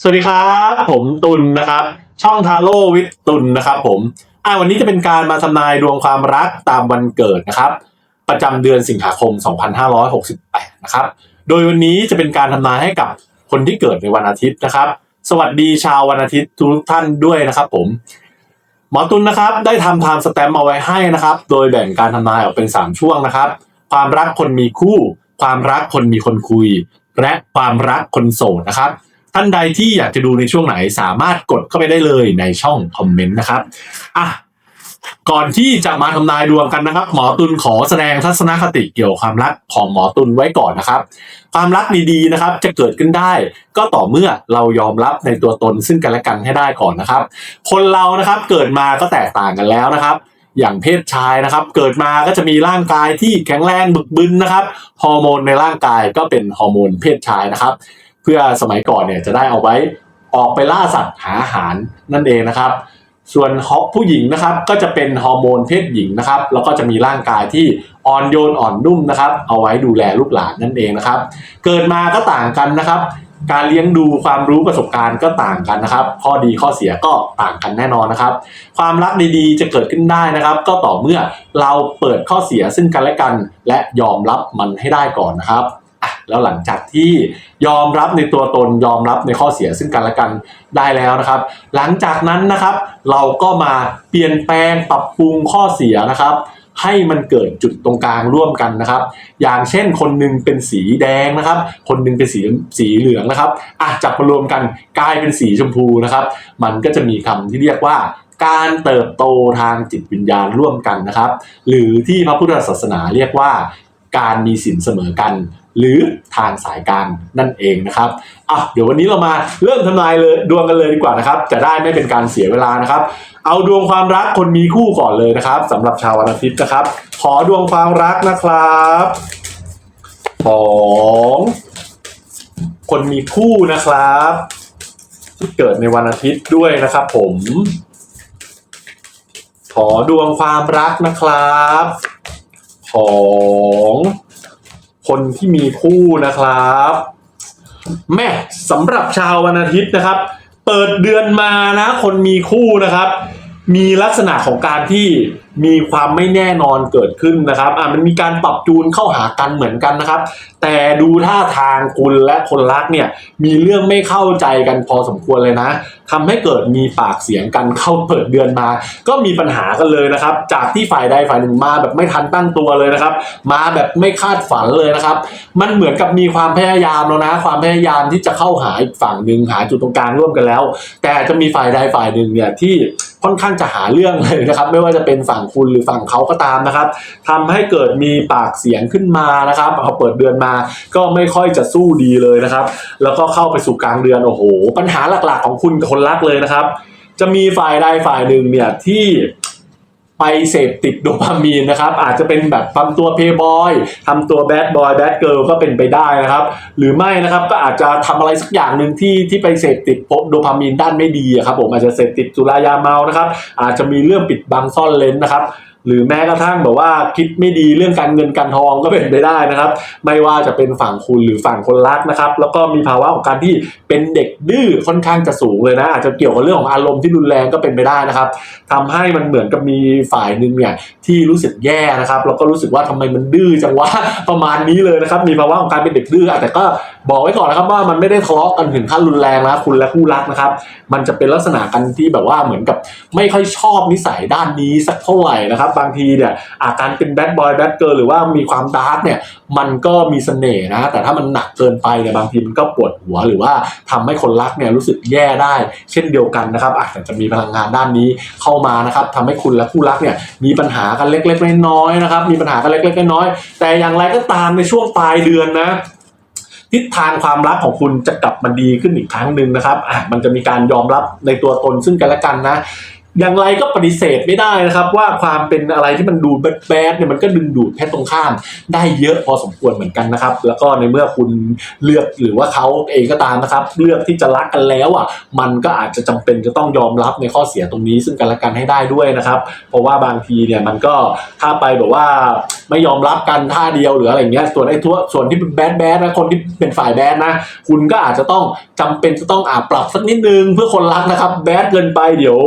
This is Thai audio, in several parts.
สวัสดีครับ ผมตุลนะครับ ช่องทาโร่วิทตุลนะครับ ผมอ่าวันนี้จะเป็นการมาทำนายดวงความรักตามวันเกิดนะครับ ประจำเดือนสิงหาคม 2568 นะครับ โดยวันนี้จะเป็นการทำนายให้กับคนที่เกิดในวันอาทิตย์นะครับ สวัสดีชาววันอาทิตย์ทุกท่านด้วยนะครับ ผมหมอตุลนะครับ ได้ทำไทม์สแตมป์เอาไว้ให้นะครับ โดยแบ่งการทำนายออกเป็น 3 ช่วงนะครับ ความรักคนมีคู่ ความรักคนมีคนคุย และความรักคนโสดนะครับ ท่านใดที่อยากจะดูในช่วงไหนสามารถกดเข้าไปได้เลยในช่องคอมเมนต์นะครับอะก่อนที่จะมาทำนายดวงกันนะครับ หมอตุลขอแสดงทัศนคติเกี่ยวกับความรักของหมอตุลไว้ก่อนนะครับ ความรักดีๆนะครับ จะเกิดขึ้นได้ ก็ต่อเมื่อเรายอมรับในตัวตนซึ่งกันและกันให้ได้ก่อนนะครับ คนเรานะครับเกิดมาก็แตกต่างกันแล้วนะครับ อย่างเพศชายนะครับ เกิดมาก็จะมีร่างกายที่แข็งแรงบึกบึนนะครับฮอร์โมนในร่างกายก็เป็นฮอร์โมนเพศชายนะครับ เพื่อสมัยก่อนเนี่ยจะได้เอาไว้ออกไปล่าสัตว์หาอาหารนั่นเองนะครับ ส่วนฮอร์ผู้หญิงนะครับก็จะเป็นฮอร์โมนเพศหญิงนะครับแล้วก็จะมีร่างกายที่อ่อนโยนอ่อนนุ่มนะครับ เอาไว้ดูแลลูกหลานนั่นเองนะครับ เกิดมาก็ต่างกันนะครับ การเลี้ยงดูความรู้ประสบการณ์ก็ต่างกันนะครับ ข้อดีข้อเสียก็ต่างกันแน่นอนนะครับ ความรักดีๆจะเกิดขึ้นได้นะครับ ก็ต่อเมื่อเราเปิดข้อเสียซึ่งกันและกัน และยอมรับมันให้ได้ก่อนนะครับ แล้วหลังจากที่ยอมรับในตัวตนยอมรับในข้อเสียซึ่งกันและกันได้แล้วนะครับ หลังจากนั้นนะครับเราก็มาเปลี่ยนแปลงปรับปรุงข้อเสียนะครับให้มันเกิดจุดตรงกลางร่วมกันนะครับ อย่างเช่นคนหนึ่งเป็นสีแดงนะครับ คนหนึ่งเป็นสีสีเหลืองนะครับอะจับมารวมกันกลายเป็นสีชมพูนะครับ มันก็จะมีคำที่เรียกว่าการเติบโตทางจิตวิญญาณร่วมกันนะครับ หรือที่พระพุทธศาสนาเรียกว่าการมีสินเสมอกัน หรือทางสายกางนั่นเองนะครับอะเดี๋ยววันนี้เรามาเริ่มทำนายเลยดวงกันเลยดีกว่านะครับ จะได้ไม่เป็นการเสียเวลานะครับ เอาดวงความรักคนมีคู่ก่อนเลยนะครับสำหรับชาววันอาทิตย์นะครับ ขอดวงความรักนะครับของคนมีคู่นะครับที่เกิดในวันอาทิตย์ด้วยนะครับผม ขอดวงความรักนะครับ ของ คนที่มีคู่นะครับแม่สำหรับชาววันอาทิตย์นะครับ เปิดเดือนมานะ คนมีคู่นะครับ มีลักษณะของการที่ มีความไม่แน่นอนเกิดขึ้นนะครับ อ่ามันมีการปรับจูนเข้าหากันเหมือนกันนะครับ แต่ดูท่าทางคุณและคนรักเนี่ยมีเรื่องไม่เข้าใจกันพอสมควรเลยนะทำให้เกิดมีปากเสียงกันเข้าเปิดเดือนมา ก็มีปัญหากันเลยนะครับ จากที่ฝ่ายใดฝ่ายหนึ่งมาแบบไม่ทันตั้งตัวเลยนะครับ มาแบบไม่คาดฝันเลยนะครับ มันเหมือนกับมีความพยายามแล้วนะ ความพยายามที่จะเข้าหาอีกฝั่งหนึ่งหาจุดตรงกลางร่วมกันแล้ว แต่จะมีฝ่ายใดฝ่ายหนึ่งเนี่ยที่ ค่อนข้างจะหาเรื่องเลยนะครับ ไม่ว่าจะเป็นฝั่งคุณหรือฝั่งเขาก็ตามนะครับทำให้เกิดมีปากเสียงขึ้นมานะครับพอเปิดเดือนมาก็ไม่ค่อยจะสู้ดีเลยนะครับ แล้วก็เข้าไปสู่กลางเดือนโอ้โห ปัญหาหลักๆของคุณคนรักเลยนะครับ จะมีฝ่ายใดฝ่ายหนึ่งเนี่ยที่ ไปเสพติดโดพามีนนะครับ อาจจะเป็นแบบทำตัวเพย์บอยทำตัวแบดบอยแบดเกิร์ลก็เป็นไปได้นะครับ หรือไม่นะครับก็อาจจะทำอะไรสักอย่างหนึ่งที่ที่ไปเสพติดพบโดพามีนด้านไม่ดีครับผมอาจจะเสพติดสุรายาเมานะครับ อาจจะมีเรื่องปิดบังซ่อนเลนนะครับ หรือแม้กระทั่งแบบว่าคิดไม่ดีเรื่องการเงินการทองก็เป็นไปได้นะครับ ไม่ว่าจะเป็นฝั่งคุณหรือฝั่งคนรักนะครับ แล้วก็มีภาวะของการที่เป็นเด็กดื้อค่อนข้างจะสูงเลยนะ อาจจะเกี่ยวกับเรื่องของอารมณ์ที่รุนแรงก็เป็นไปได้นะครับทำให้มันเหมือนกับมีฝ่ายหนึ่งเนี่ยที่รู้สึกแย่นะครับแล้วก็รู้สึกว่าทำไมมันดื้อจังวะประมาณนี้เลยนะครับ มีภาวะของการเป็นเด็กดื้อแต่ก็ บอกไว้ก่อนนะครับว่ามันไม่ได้ทะเลาะกันถึงขั้นรุนแรงนะคุณและคู่รักนะครับ มันจะเป็นลักษณะกันที่แบบว่าเหมือนกับไม่ค่อยชอบนิสัยด้านนี้สักเท่าไหร่นะครับ บางทีเนี่ยอาการเป็นแบดบอยแบดเกิร์ลหรือว่ามีความดาร์กเนี่ยมันก็มีเสน่ห์นะ แต่ถ้ามันหนักเกินไปเนี่ยบางทีมันก็ปวดหัวหรือว่าทำให้คนรักเนี่ยรู้สึกแย่ได้ เช่นเดียวกันนะครับอาจจะมีพลังงานด้านนี้เข้ามานะครับทำให้คุณและคู่รักเนี่ยมีปัญหากันเล็กๆน้อยๆนะครับมีปัญหากันเล็กๆน้อยๆแต่อย่างไรก็ตามในช่วงปลายเดือนนะ ทิศทางความรักของคุณจะกลับมาดีขึ้นอีกครั้งหนึ่งนะครับอะมันจะมีการยอมรับในตัวตนซึ่งกันและกันนะ อย่างไรก็ปฏิเสธไม่ได้นะครับ ว่าความเป็นอะไรที่มันดูแบดๆเนี่ยมันก็ดึงดูดเพศตรงข้ามได้เยอะพอสมควรเหมือนกันนะครับ แล้วก็ในเมื่อคุณเลือกหรือว่าเขาเองก็ตามนะครับ เลือกที่จะรักกันแล้วอะมันก็อาจจะจำเป็นจะต้องยอมรับในข้อเสียตรงนี้ซึ่งกันและกันให้ได้ด้วยนะครับ เพราะว่าบางทีเนี่ยมันก็ถ้าไปแบบว่าไม่ยอมรับกันท่าเดียวหรืออะไรเงี้ยส่วนไอ้ทั่วส่วนที่เป็นแบดแบดนะคนที่เป็นฝ่ายแบดนะ คุณก็อาจจะต้องจำเป็นจะต้องอาปรับสักนิดนึงเพื่อคนรักนะครับแบดเกินไปเดี๋ยว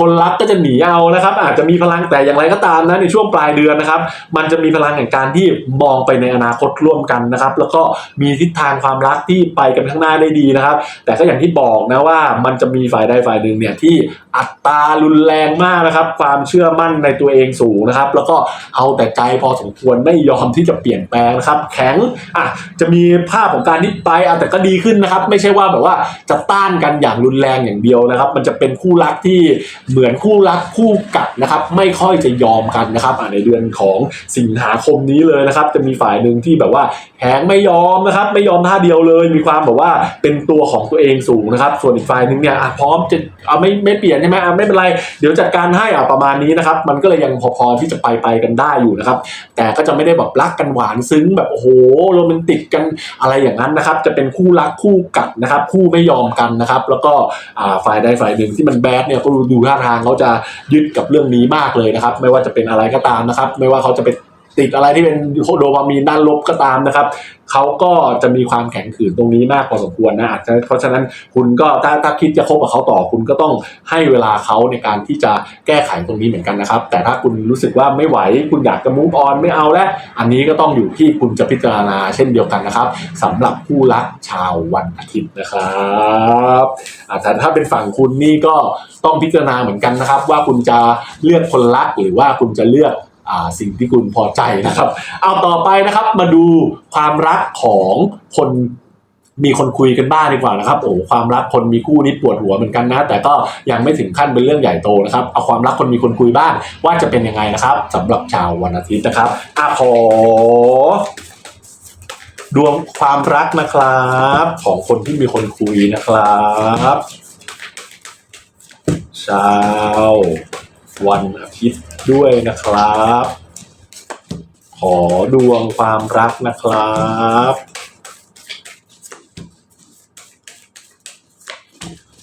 คนรักก็จะหนีเอานะครับ อาจจะมีพลังแต่อย่างไรก็ตามนะในช่วงปลายเดือนนะครับ มันจะมีพลังแห่งการที่มองไปในอนาคตร่วมกันนะครับ แล้วก็มีทิศทางความรักที่ไปกันข้างหน้าได้ดีนะครับ แต่ก็อย่างที่บอกนะว่ามันจะมีฝ่ายใดฝ่ายหนึ่งเนี่ยที่ อัตรารุนแรงมากนะครับ ความเชื่อมั่นในตัวเองสูงนะครับ แล้วก็เอาแต่ใจพอสมควรไม่ยอมที่จะเปลี่ยนแปลงนะครับ แข็งอะจะมีภาพของการที่ไปอะแต่ก็ดีขึ้นนะครับ ไม่ใช่ว่าแบบว่าจะต้านกันอย่างรุนแรงอย่างเดียวนะครับ มันจะเป็นคู่รักที่เหมือนคู่รักคู่กัดนะครับ ไม่ค่อยจะยอมกันนะครับในเดือนของสิงหาคมนี้เลยนะครับ จะมีฝ่ายหนึ่งที่แบบว่าแข็งไม่ยอมนะครับ ไม่ยอมท่าเดียวเลย มีความแบบว่าเป็นตัวของตัวเองสูงนะครับ ส่วนอีกฝ่ายหนึ่งเนี่ยพร้อมจะเอาไม่ไม่เปลี่ยนใช่ไหมอะไม่เป็นไร เดี๋ยวจัดการให้อะประมาณนี้นะครับ มันก็เลยยังพอๆที่จะไปไปกันได้อยู่นะครับ แต่ก็จะไม่ได้แบบรักกันหวานซึ้งแบบโอ้โหโรแมนติกกันอะไรอย่างนั้นนะครับ จะเป็นคู่รักคู่กัดนะครับ คู่ไม่ยอมกันนะครับ แล้วก็อ่าฝ่ายใดฝ่ายหนึ่งที่มันแบดเนี่ยก็ดูดูท่าทางเขาจะยึดกับเรื่องนี้มากเลยนะครับ ไม่ว่าจะเป็นอะไรก็ตามนะครับ ไม่ว่าเขาจะไป ติดอะไรที่เป็นโดปามีนด้านลบก็ตามนะครับเขาก็จะมีความแข็งขืนตรงนี้มากพอสมควรนะอาจจะเพราะฉะนั้นคุณก็ถ้าถ้าคิดจะคบกับเขาต่อคุณก็ต้องให้เวลาเขาในการที่จะแก้ไขตรงนี้เหมือนกันนะครับ แต่ถ้าคุณรู้สึกว่าไม่ไหวคุณอยากจะ move on ไม่เอาแล้วอันนี้ก็ต้องอยู่ที่คุณจะพิจารณาเช่นเดียวกันนะครับสำหรับผู้รักชาววันอาทิตย์นะครับอาแต่ถ้าเป็นฝั่งคุณนี่ก็ต้องพิจารณาเหมือนกันนะครับ ว่าคุณจะเลือกคนรักหรือว่าคุณจะเลือก สิ่งที่คุณพอใจนะครับ เอาต่อไปนะครับมาดูความรักของคนมีคนคุยกันบ้างดีกว่านะครับโอ้ความรักคนมีคู่นี่ปวดหัวเหมือนกันนะ แต่ก็ยังไม่ถึงขั้นเป็นเรื่องใหญ่โตนะครับเอาความรักคนมีคนคุยบ้างว่าจะเป็นยังไงนะครับสำหรับชาววันอาทิตย์นะครับอะขอดวงความรักนะครับ ของคนที่มีคนคุยนะครับชาว วันอาทิตย์ด้วยนะครับ ขอดวงความรักนะครับ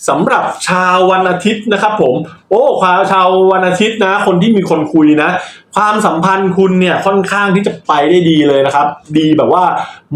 สำหรับชาววันอาทิตย์นะครับผม โอ้ความชาววันอาทิตย์นะ คนที่มีคนคุยนะ ความสัมพันธ์คุณเนี่ยค่อนข้างที่จะไปได้ดีเลยนะครับ ดีแบบว่า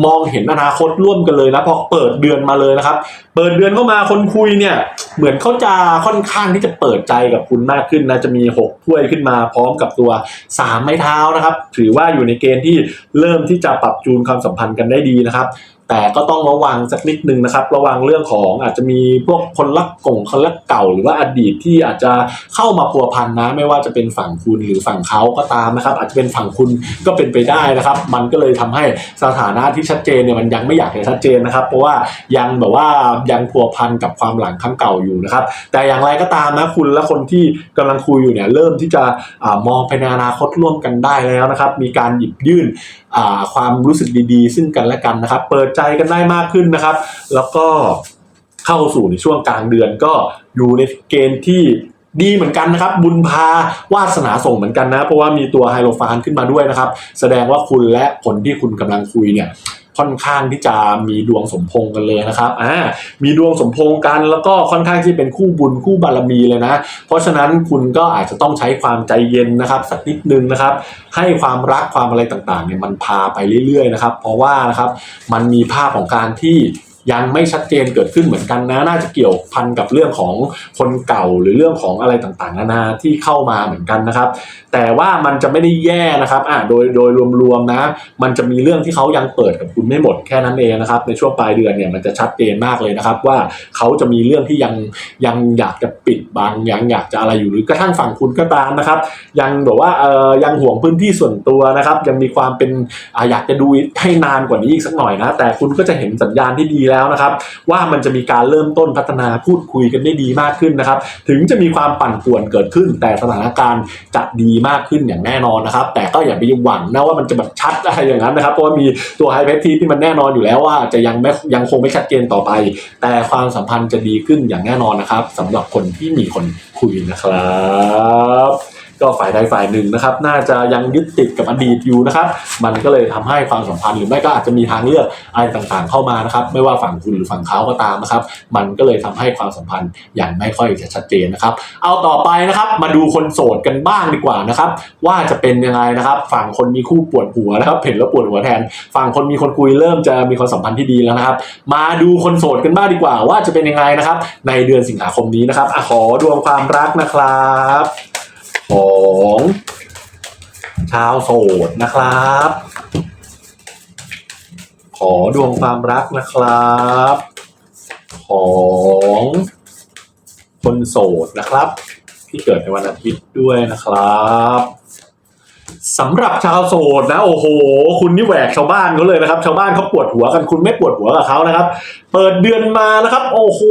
มองเห็นอนาคตร่วมกันเลยนะพอเปิดเดือนมาเลยนะครับ เปิดเดือนเข้ามาคนคุยเนี่ย เหมือนเขาจะค่อนข้างที่จะเปิดใจกับคุณมากขึ้นนะจะมีหกถ้วยขึ้นมาพร้อมกับตัวสามไม้เท้านะครับ ถือว่าอยู่ในเกณฑ์ที่เริ่มที่จะปรับจูนความสัมพันธ์กันได้ดีนะครับ แต่ก็ต้องระวังสักนิดนึงนะครับ ระวังเรื่องของอาจจะมีพวกคนรักกงคนรักเก่า หรือว่าอดีตที่อาจจะเข้ามาพัวพันนะ ไม่ว่าจะเป็นฝั่งคุณหรือฝั่งเขาก็ตามนะครับ อาจจะเป็นฝั่งคุณก็เป็นไปได้นะครับ มันก็เลยทำให้สถานะที่ชัดเจนเนี่ยมันยังไม่อยากเห็นชัดเจนนะครับ เพราะว่ายังแบบว่ายังพัวพันกับความหลังครั้งเก่าอยู่นะครับ แต่อย่างไรก็ตามนะคุณและคนที่กำลังคุยอยู่เนี่ยเริ่มที่จะอมองไปในอนาคตร่วมกันได้แล้วนะครับ มีการหยิบยื่น ความรู้สึกดีๆ ซึ่งกันและกันนะครับ เปิดใจกันได้มากขึ้นนะครับ แล้วก็เข้าสู่ในช่วงกลางเดือนก็อยู่ในเกณฑ์ที่ดีเหมือนกันนะครับ บุญพาวาสนาส่งเหมือนกันนะ เพราะว่ามีตัวไฮโลฟานขึ้นมาด้วยนะครับ แสดงว่าคุณและคนที่คุณกำลังคุยเนี่ย ค่อนข้างที่จะมีดวงสมพงกันเลยนะครับอ่ามีดวงสมพงกันแล้วก็ค่อนข้างที่เป็นคู่บุญคู่บารมีเลยนะ เพราะฉะนั้นคุณก็อาจจะต้องใช้ความใจเย็นนะครับสักนิดนึงนะครับ ให้ความรักความอะไรต่างๆเนี่ยมันพาไปเรื่อยๆนะครับ เพราะว่านะครับมันมีภาพของการที่ ยังไม่ชัดเจนเกิดขึ้นเหมือนกันนะน่าจะเกี่ยวพันกับเรื่องของคนเก่าหรือเรื่องของอะไรต่างๆนานาที่เข้ามาเหมือนกันนะครับ แต่ว่ามันจะไม่ได้แย่นะครับอ่าโดยโดยรวมๆนะ มันจะมีเรื่องที่เขายังเปิดกับคุณไม่หมดแค่นั้นเองนะครับ ในช่วงปลายเดือนเนี่ยมันจะชัดเจนมากเลยนะครับ ว่าเขาจะมีเรื่องที่ยังยังอยากจะปิดบังยังอยากจะอะไรอยู่หรือกระทั่งฝั่งคุณก็ตามนะครับ ยังแบบว่าเออยังห่วงพื้นที่ส่วนตัวนะครับ ยังมีความเป็นออยากจะดูให้นานกว่านี้อีกสักหน่อยนะ แต่คุณก็จะเห็นสัญญาณที่ดีแล้วนะครับ ว่ามันจะมีการเริ่มต้นพัฒนาพูดคุยกันได้ดีมากขึ้นนะครับ ถึงจะมีความปั่นป่วนเกิดขึ้น แต่สถานการณ์จะดีมากขึ้นอย่างแน่นอนนะครับ แต่ก็อย่าไปหวังนะว่ามันจะแบบชัดอะไรอย่างนั้นนะครับเพราะว่ามีตัวไฮเพทีที่มันแน่นอนอยู่แล้วว่าจะยังไม่ยังคงไม่ชัดเจนต่อไป แต่ความสัมพันธ์จะดีขึ้นอย่างแน่นอนนะครับสำหรับคนที่มีคนคุยนะครับ ก็ฝ่ายใดฝ่ายหนึ่งนะครับ น่าจะยังยึดติดกับอดีตอยู่นะครับ มันก็เลยทำให้ความสัมพันธ์หรือไม่ก็อาจจะมีทางเลือกอะไรต่างๆ เข้ามานะครับ ไม่ว่าฝั่งคุณหรือฝั่งเขาก็ตามนะครับ มันก็เลยทำให้ความสัมพันธ์อย่างไม่ค่อยจะชัดเจนนะครับ เอาต่อไปนะครับ มาดูคนโสดกันบ้างดีกว่านะครับ ว่าจะเป็นยังไงนะครับ ฝั่งคนมีคู่ปวดหัวนะครับเห็นแล้วปวดหัวแทน ฝั่งคนมีคนคุยเริ่มจะมีความสัมพันธ์ที่ดีแล้วนะครับ มาดูคนโสดกันบ้างดีกว่า ว่าจะเป็นยังไงนะครับ ในเดือนสิงหาคมนี้นะครับอขอดวงความรักนะครับ ของชาวโสดนะครับ ขอดวงความรักนะครับ ของคนโสดนะครับ ที่เกิดในวันอาทิตย์ด้วยนะครับ สำหรับชาวโสดนะโอ้โห คุณนี่แหวกชาวบ้านเขาเลยนะครับ ชาวบ้านเขาปวดหัวกันคุณไม่ปวดหัวกับเขานะครับ เปิดเดือนมานะครับ โอ้โห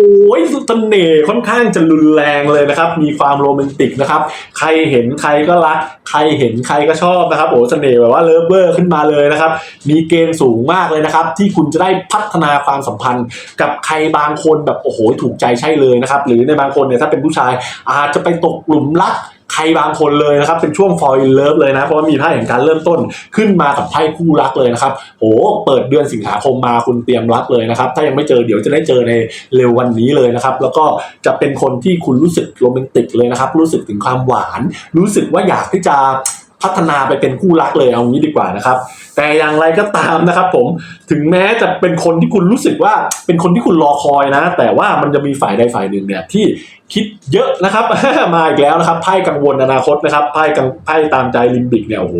สุดเสน่ห์ค่อนข้างจะรุนแรงเลยนะครับ มีความโรแมนติกนะครับ ใครเห็นใครก็รัก ใครเห็นใครก็ชอบนะครับโอ้เสน่ห์แบบว่าเลิฟเวอร์ขึ้นมาเลยนะครับ มีเกณฑ์สูงมากเลยนะครับ ที่คุณจะได้พัฒนาความสัมพันธ์ กับใครบางคนแบบโอ้โหถูกใจใช่เลยนะครับ หรือในบางคนเนี่ยถ้าเป็นผู้ชายอาจจะไปตกหลุมรัก ใครบางคนเลยนะครับ เป็นช่วง fall in love เลยนะ เพราะว่ามีไพ่แห่งการเริ่มต้นขึ้นมากับไพ่คู่รักเลยนะครับโหเปิดเดือนสิงหาคมมาคุณเตรียมรักเลยนะครับ ถ้ายังไม่เจอเดี๋ยวจะได้เจอในเร็ววันนี้เลยนะครับ แล้วก็จะเป็นคนที่คุณรู้สึกโรแมนติกเลยนะครับ รู้สึกถึงความหวาน รู้สึกว่าอยากที่จะพัฒนาไปเป็นคู่รักเลยเอางี้ดีกว่านะครับ แต่อย่างไรก็ตามนะครับผมถึงแม้จะเป็นคนที่คุณรู้สึกว่าเป็นคนที่คุณรอคอยนะ แต่ว่ามันจะมีฝ่ายใดฝ่ายหนึ่งเนี่ยที่คิดเยอะนะครับ มาอีกแล้วนะครับไพ่กังวลอนาคตนะครับไพ่กังไพ่ตามใจลิมบิกเนี่ยโอ้โห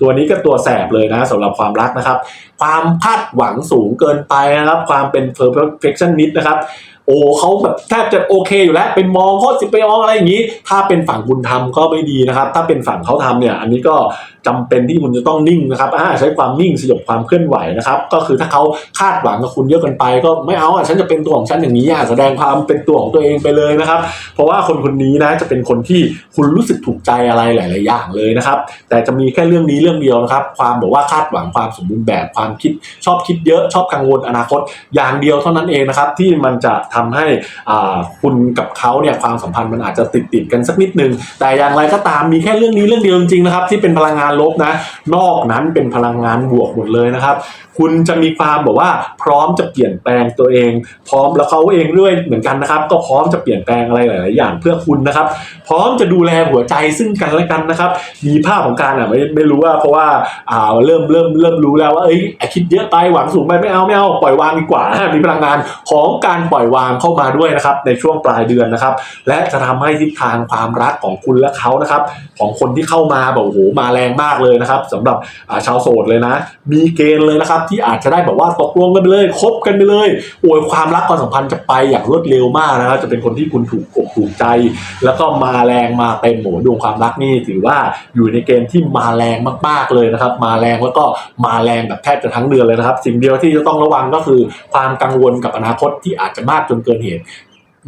ตัวนี้ก็ตัวแสบเลยนะสำหรับความรักนะครับ ความคาดหวังสูงเกินไปนะครับ ความเป็น perfectionist นะครับโอ้เขาแบบแทบจะโอเคอยู่แล้วไปมองเขาสิไปมองอะไรอย่างนี้ ถ้าเป็นฝั่งคุณทำก็ไม่ดีนะครับ ถ้าเป็นฝั่งเขาทำเนี่ย อันนี้ก็จำเป็นที่คุณจะต้องนิ่งนะครับอ่าใช้ความนิ่งสยบความเคลื่อนไหวนะครับ ก็คือถ้าเขาคาดหวังกับคุณเยอะเกินไป ก็ไม่เอาอะฉันจะเป็นตัวของฉันอย่างนี้อะแสดงความเป็นตัวของตัวเองไปเลยนะครับ เพราะว่าคนคนนี้นะจะเป็นคนที่คุณรู้สึกถูกใจอะไรหลาย ๆ อย่างเลยนะครับ แต่จะมีแค่เรื่องนี้เรื่องเดียวนะครับ ความบอกว่าคาดหวังความสมบูรณ์แบบความคิดชอบคิดเยอะชอบกังวลอนาคต อย่างเดียวเท่านั้นเองนะครับ ที่มันจะทำให้อ่าคุณกับเขาเนี่ยความสัมพันธ์มันอาจจะติดติดกันสักนิดนึงแต่อย่างไรก็ตามมีแค่เรื่องนี้เรื่องเดียวจริงๆนะครับที่เป็นพลังงานลบนะ นอกนั้นเป็นพลังงานบวกหมดเลยนะครับ คุณจะมีความแบบว่าพร้อมจะเปลี่ยนแปลงตัวเอง พร้อมแล้วเขาเองด้วยเหมือนกันนะครับ ก็พร้อมจะเปลี่ยนแปลงอะไรหลาย ๆ อย่างเพื่อคุณนะครับ พร้อมจะดูแลหัวใจซึ่งกันและกันนะครับ มีภาพของการอะไม่ไม่รู้ว่าเพราะว่าอ่าเริ่มเริ่มเริ่มรู้แล้วว่าเอ้ยไอ้คิดเยอะไปหวังสูงไปไม่เอาไม่เอาปล่อยวางดีกว่ามีพลังงานของการปล่อยวางเข้ามาด้วยนะครับ ในช่วงปลายเดือนนะครับ และจะทำให้ทิศทางความรักของคุณและเขานะครับ ของคนที่เข้ามาแบบโอ้โหมาแรงมากากเลยนะครับสำหรับชาวโสดเลยนะ มีเกณฑ์เลยนะครับ ที่อาจจะได้แบบว่าตกลงกันไปเลยคบกันไปเลยโอ้ยความรักความสัมพันธ์จะไปอย่างรวดเร็วมากนะครับจะเป็นคนที่คุณถูกอกถูกใจ แล้วก็มาแรงมาเต็มโหดวงความรักนี่ถือว่าอยู่ในเกณฑ์ที่มาแรงมากๆเลยนะครับ มาแรงแล้วก็มาแรงแบบแทบจะทั้งเดือนเลยนะครับ สิ่งเดียวที่จะต้องระวังก็คือความกังวลกับอนาคตที่อาจจะมากจนเกินเหตุ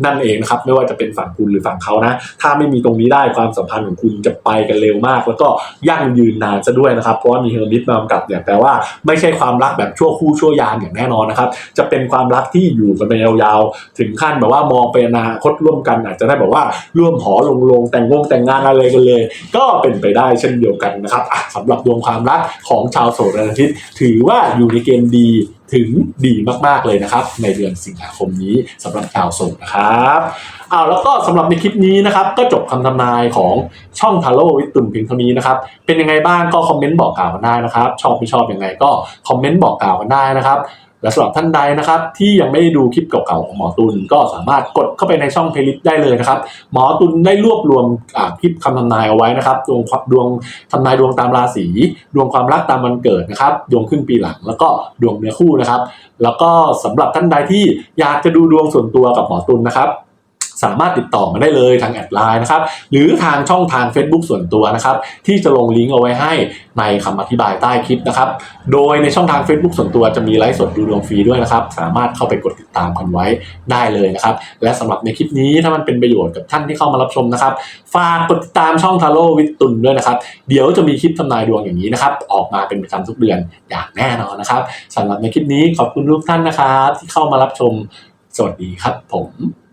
นั่นเองนะครับไม่ว่าจะเป็นฝั่งคุณหรือฝั่งเขานะ ถ้าไม่มีตรงนี้ได้ความสัมพันธ์ของคุณจะไปกันเร็วมาก แล้วก็ยั่งยืนนานซะด้วยนะครับ เพราะว่ามีเฮอร์มิตมากำกับเนี่ยแปลว่าไม่ใช่ความรักแบบชั่วคู่ชั่วยามอย่างแน่นอนนะครับ จะเป็นความรักที่อยู่กันไปยาวๆ ถึงขั้นแบบว่ามองไปอนาคตร่วมกัน อาจจะได้แบบว่าร่วมหอลงลงแต่งวงแต่งงานอะไรกันเลย ก็เป็นไปได้เช่นเดียวกันนะครับอะสำหรับดวงความรักของชาวโสดวันอาทิตย์ถือว่าอยู่ในเกณฑ์ดีถึงดีมากๆเลยนะครับ ในเดือนสิงหาคมนี้สำหรับชาวโสดนะครับอ้าวแล้วก็สำหรับในคลิปนี้นะครับ ก็จบคำทำนายของช่องทาโร่วิตุนเพียงเท่านี้นะครับ เป็นยังไงบ้างก็คอมเมนต์บอกกล่าวกันได้นะครับ ชอบไม่ชอบยังไงก็คอมเมนต์บอกกล่าวกันได้นะครับ และสำหรับท่านใดนะครับ ที่ยังไม่ได้ดูคลิปเก่าๆของหมอตุลก็สามารถกดเข้าไปในช่องเพลย์ลิสต์ได้เลยนะครับ หมอตุลได้รวบรวมคลิปคำทำนายเอาไว้นะครับดวงดวงทำนายดวงตามราศีดวงความรักตามวันเกิดนะครับ ดวงขึ้นปีหลัง แล้วก็ดวงเนื้อคู่นะครับ แล้วก็สำหรับท่านใดที่อยากจะดูดวงส่วนตัวกับหมอตุลนะครับ สามารถติดต่อมาได้เลยทางแอดไลน์นะครับ หรือทางช่องทาง Facebook ส่วนตัวนะครับ ที่จะลงลิงก์เอาไว้ให้ในคำอธิบายใต้คลิปนะครับ โดยในช่องทาง Facebook ส่วนตัวจะมีไลฟ์สดดูดวงฟรีด้วยนะครับ สามารถเข้าไปกดติดตามกันไว้ได้เลยนะครับ และสำหรับในคลิปนี้ถ้ามันเป็นประโยชน์กับท่านที่เข้ามารับชมนะครับ ฝากกดติดตามช่องทาโร่วิตุนด้วยนะครับ เดี๋ยวจะมีคลิปทำนายดวงอย่างนี้นะครับ ออกมาเป็นประจำทุกเดือนอย่างแน่นอนนะครับสำหรับในคลิปนี้ขอบคุณทุกท่านนะครับ ที่เข้ามารับชมสวัสดีครับผม